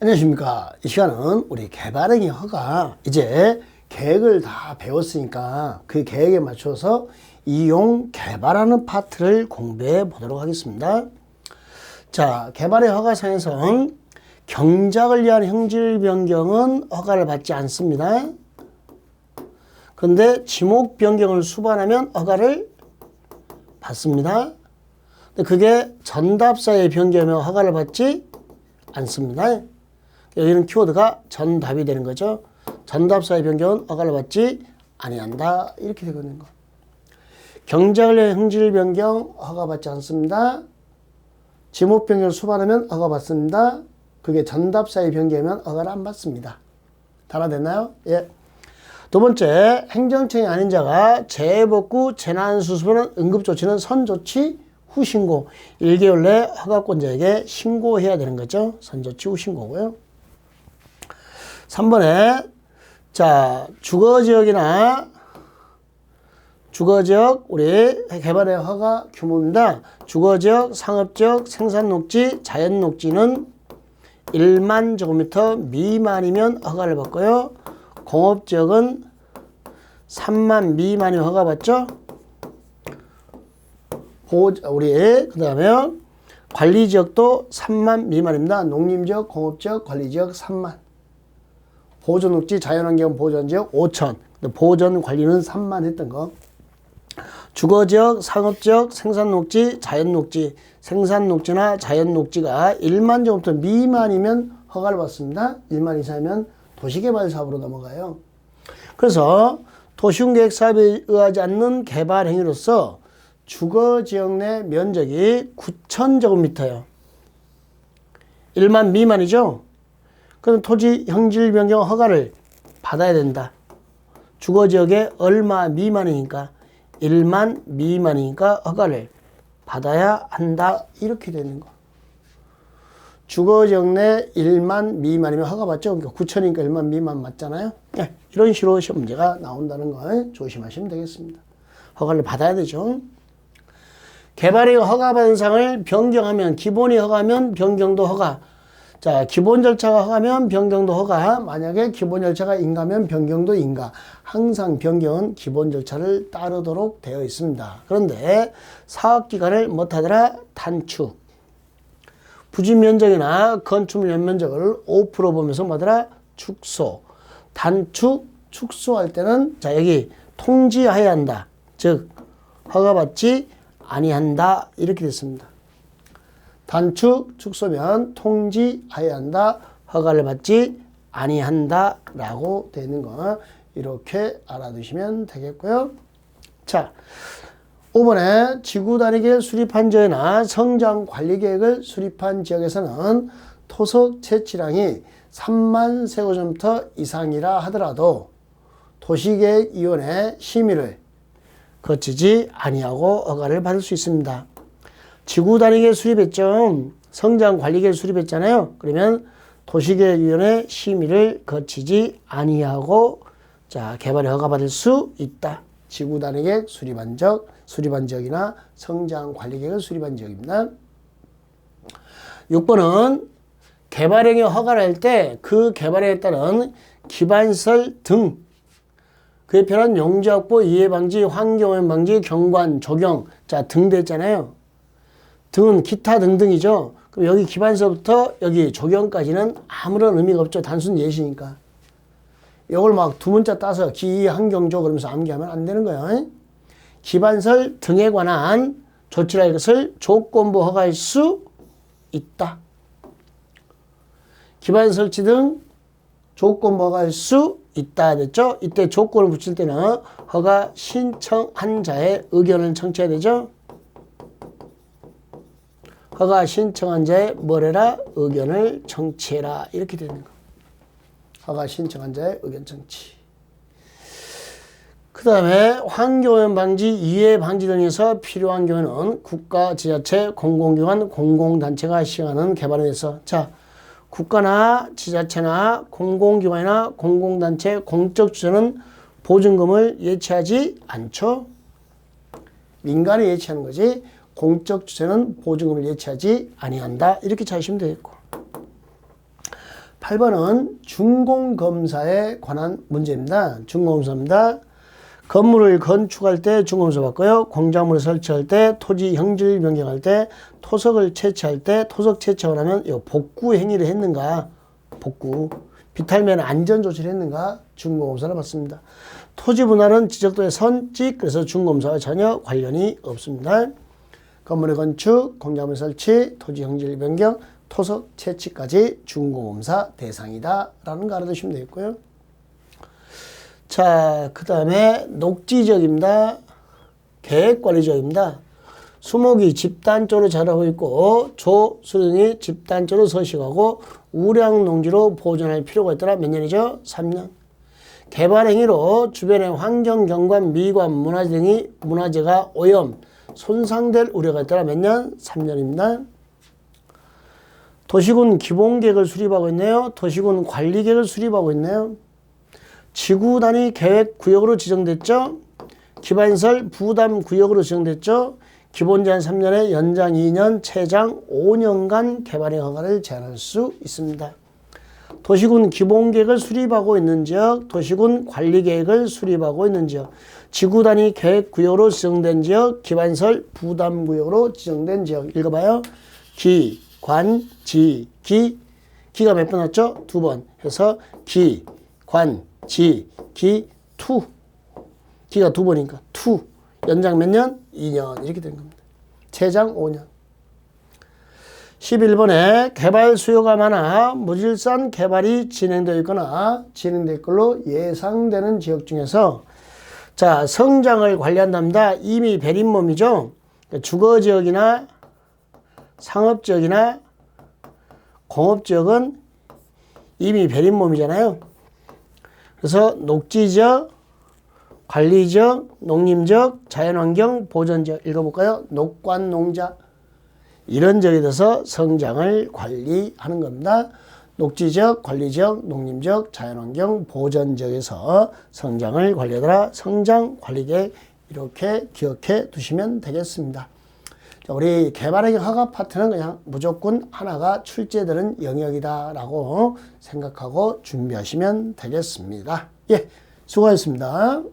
안녕하십니까. 이 시간은 우리 개발행위 허가 이제 계획을 다 배웠으니까 그 계획에 맞춰서 이용 개발하는 파트를 공부해 보도록 하겠습니다. 자, 개발의 허가상에서는 경작을 위한 형질 변경은 허가를 받지 않습니다. 그런데 지목 변경을 수반하면 허가를 받습니다. 그게 전답사의 변경이면 허가를 받지 않습니다. 여기는 키워드가 전답이 되는 거죠. 전답사의 변경은 허가를 받지 아니한다. 이렇게. 경작을 위한 형질 변경 허가받지 않습니다. 지목 변경을 수반하면 허가받습니다. 그게 전답사의 변경이면 허가를 안 받습니다. 달아됐나요? 예. 두 번째, 행정청이 아닌 자가 재복구, 재난수습은 응급조치는 선조치 후 신고. 1개월 내 허가권자에게 신고해야 되는 거죠. 선조치 후 신고고요. 3번에, 자, 주거 지역이나 주거 지역, 우리 개발의 허가 규모입니다. 주거 지역, 상업 지역, 생산 녹지, 자연 녹지는 1만 제곱미터 미만이면 허가를 받고요. 공업 지역은 3만 미만이면 허가 받죠. 보, 우리 그 다음에 관리 지역도 3만 미만입니다. 농림 지역, 공업 지역, 관리 지역 3만. 보존 녹지, 자연환경 보존지역 5천. 보존 관리는 3만 했던 거. 주거지역, 상업지역, 생산녹지, 자연녹지, 생산녹지나 자연녹지가 1만 제곱미터 미만이면 허가를 받습니다. 1만 이상이면 도시개발 사업으로 넘어가요. 그래서 도시계획 사업에 의하지 않는 개발 행위로서 주거 지역 내 면적이 9천 제곱미터예요. 1만 미만이죠. 그럼 토지 형질 변경 허가를 받아야 된다. 주거 지역에 얼마 미만이니까 1만 미만이니까 허가를 받아야 한다. 이렇게 되는 거. 주거 지역 내 1만 미만이면 허가 받죠. 그러니까 9천이니까 1만 미만 맞잖아요. 네, 이런 식으로 시험 문제가 나온다는 걸 조심하시면 되겠습니다. 허가를 받아야 되죠. 개발의 허가받은 상을 변경하면 기본이 허가면 변경도 허가. 자, 기본 절차가 허가면 변경도 허가. 만약에 기본 절차가 인가면 변경도 인가. 항상 변경은 기본 절차를 따르도록 되어 있습니다. 그런데 사업 기간을 못하더라 단축. 부지 면적이나 건축물 연면적을 5% 보면서 뭐더라 축소. 단축, 축소할 때는 자 여기 통지하여야 한다. 즉 허가받지 아니한다 이렇게 됐습니다. 단축, 축소면 통지하여야 한다. 허가를 받지 아니한다 라고 되는 거 이렇게 알아두시면 되겠고요. 자, 5번에 지구 단위계 수립한 지역이나 성장 관리 계획을 수립한 지역에서는 토속 채취량이 3만 세고점터 이상이라 하더라도 도시계획위원회 심의를 거치지 아니하고 허가를 받을 수 있습니다. 지구 단위계 수립했죠. 성장 관리 계획 수립했잖아요. 그러면 도시계획위원회 심의를 거치지 아니하고 자 개발에 허가받을 수 있다. 지구 단위계획 수립한 적, 수립한 지역이나 성장 관리 계획을 수립한 지역입니다. 6번은 개발행위 허가를 할 때 그 개발에 따른 기반설 등 그에 필요한 용지 확보, 이해 방지, 환경오염 방지, 경관, 조경 자등 됐잖아요. 등은 기타 등등이죠. 그럼 여기 기반서부터 여기 조경까지는 아무런 의미가 없죠. 단순 예시니까. 이걸 막 두 문자 따서 기환경조 그러면서 암기하면 안 되는 거예요. 기반설 등에 관한 조치라 이것을 조건부 허가할 수 있다. 기반 설치 등 조건부 허가할 수 있다 됐죠? 이때 조건을 붙일 때는 허가 신청한 자의 의견을 청취해야 되죠? 허가 신청한 자의 뭐래라? 의견을 청취해라. 이렇게 되는 거. 허가 신청한 자의 의견 청취. 그 다음에 환경오염 방지, 이해 방지 등에서 필요한 경우는 국가, 지자체, 공공기관, 공공단체가 시행하는 개발에 대해서 자 국가나 지자체나 공공기관이나 공공단체, 공적 주체는 보증금을 예치하지 않죠. 민간이 예치하는 거지 공적 주체는 보증금을 예치하지 아니한다. 이렇게 찾으시면 되겠고. 8번은 준공검사에 관한 문제입니다. 준공검사입니다. 건물을 건축할 때 준공검사 받고요. 공작물을 설치할 때, 토지 형질 변경할 때, 토석을 채취할 때, 토석 채취하고 나면 이 복구 행위를 했는가? 복구. 비탈면 안전 조치를 했는가? 준공검사를 받습니다. 토지 분할은 지적도의 선직, 그래서 준공검사와 전혀 관련이 없습니다. 건물의 건축, 공작물 설치, 토지 형질 변경, 토석 채취까지 준공검사 대상이다 라는 거 알아두시면 되겠고요. 자, 그 다음에 녹지적입니다. 계획관리적입니다. 수목이 집단적으로 자라고 있고 조수령이 집단적으로 서식하고 우량농지로 보존할 필요가 있더라. 몇 년이죠? 3년. 개발 행위로 주변의 환경, 경관, 미관, 문화재 등이 문화재가 오염, 손상될 우려가 있더라. 몇 년? 3년입니다. 도시군 기본계획을 수립하고 있네요. 도시군 관리계획을 수립하고 있네요. 지구 단위 계획 구역으로 지정됐죠. 기반설 부담 구역으로 지정됐죠. 기본 제한 3년에 연장 2년, 최장 5년간 개발의 허가를 제한할 수 있습니다. 도시군 기본계획을 수립하고 있는 지역, 도시군 관리계획을 수립하고 있는 지역, 지구 단위 계획 구역으로 지정된 지역, 기반설 부담 구역으로 지정된 지역. 읽어봐요. 기, 관, 지, 기. 기가 몇 번 왔죠? 두 번. 해서 기, 관, 지, 기, 투. 기가 두 번이니까 투. 연장 몇 년? 2년. 이렇게 된 겁니다. 최장 5년. 11번에 개발 수요가 많아 무질산 개발이 진행되어 있거나 진행될 걸로 예상되는 지역 중에서 자 성장을 관리한답니다. 이미 베린몸이죠. 주거 지역이나 상업 지역이나 공업 지역은 이미 베린몸이잖아요. 그래서 녹지 지역, 관리 지역, 농림 지역, 자연환경 보전 지역 읽어볼까요? 녹관 농자 이런 지역에 대해서 성장을 관리하는 겁니다. 녹지 지역, 관리 지역, 농림 지역, 자연환경 보전 지역에서 성장을 관리하더라. 성장 관리계획 이렇게 기억해 두시면 되겠습니다. 자, 우리 개발행위 허가 파트는 그냥 무조건 하나가 출제되는 영역이다라고 생각하고 준비하시면 되겠습니다. 예, 수고하셨습니다.